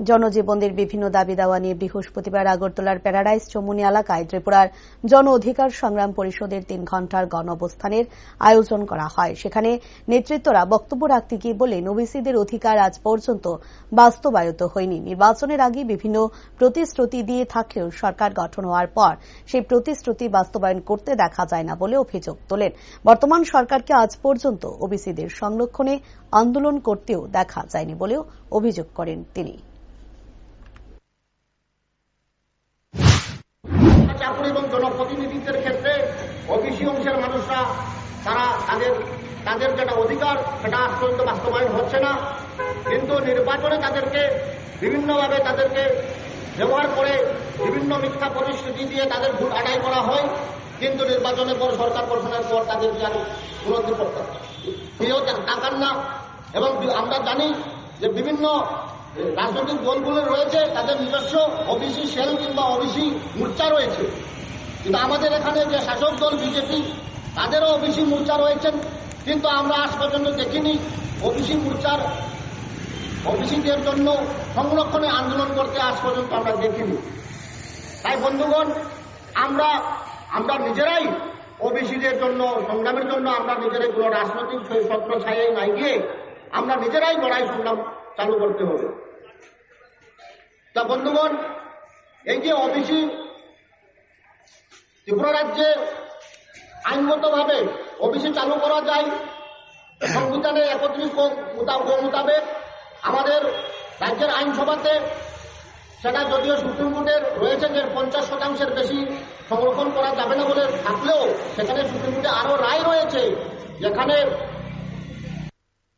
জনজীবনদের বিভিন্ন দাবি দাওয়া নিয়ে বৃহস্পতিবার আগরতলার প্যারাডাইস চমুনি এলাকায় ত্রিপুরার জন অধিকার সংগ্রাম পরিষদের তিন ঘণ্টার গণ অবস্থানের আয়োজন করা হয়। সেখানে নেতৃত্বরা বক্তব্য রাখতে গিয়ে বলেন, ওবিসিদের অধিকার আজ পর্যন্ত বাস্তবায়িত হয়নি। নির্বাচনের আগে বিভিন্ন প্রতিশ্রুতি দিয়ে থাকলেও সরকার গঠন হওয়ার পর সেই প্রতিশ্রুতি বাস্তবায়ন করতে দেখা যায় না বলে অভিযোগ তোলেন। বর্তমান সরকারকে আজ পর্যন্ত ওবিসিদের সংরক্ষণে আন্দোলন করতেও দেখা যায়নি বলেও অভিযোগ করেন তিনি। চাকুরি এবং জনপ্রতিনিধিত্বের ক্ষেত্রে ওবিসি অংশের মানুষরা, তারা তাদের তাদের যেটা অধিকার, সেটা আজ পর্যন্ত বাস্তবায়ন হচ্ছে না। কিন্তু নির্বাচনে তাদেরকে বিভিন্নভাবে তাদেরকে ব্যবহার করে বিভিন্ন মিথ্যা পরিস্থিতি দিয়ে তাদের ভোট আদায় করা হয়। কিন্তু নির্বাচনের পর সরকার গঠনের পর তাদেরকে আর উপলব্ধি করতে কেউ না। এবং আমরা জানি যে বিভিন্ন রাজনৈতিক দলগুলো রয়েছে, তাদের নিজস্ব ওবিসি, সেল কিংবা ওবিসি মোর্চা রয়েছে। কিন্তু আমাদের এখানে যে শাসক দল বিজেপি, তাদেরও ওবিসি মোর্চা রয়েছেন। কিন্তু আমরা আজ পর্যন্ত দেখিনি ওবিসি মোর্চার, ওবিসিদের জন্য সংরক্ষণে আন্দোলন করতে আজ পর্যন্ত আমরা দেখিনি। তাই বন্ধুগণ, আমরা আমরা নিজেরাই ওবিসিদের জন্য, সংগ্রামের জন্য আমরা নিজেরাই কোনো রাজনৈতিক সত্র ছায়ে নাই গিয়ে আমরা নিজেরাই লড়াই সংগ্রাম চালু করতে হবে। তা বন্ধুগণ, এই যে ওবিসি ত্রিপুরা রাজ্যে আইনগতভাবে ওবিসি চালু করা যায়, সংবিধানের একত্রিশ মোতাবেক আমাদের রাজ্যের আইনসভাতে সেটা যদিও সুপ্রিম কোর্টের রয়েছে যে পঞ্চাশ শতাংশের বেশি সংরক্ষণ করা যাবে না বলে থাকলেও সেখানে সুপ্রিম কোর্টে আরও রায় রয়েছে, যেখানে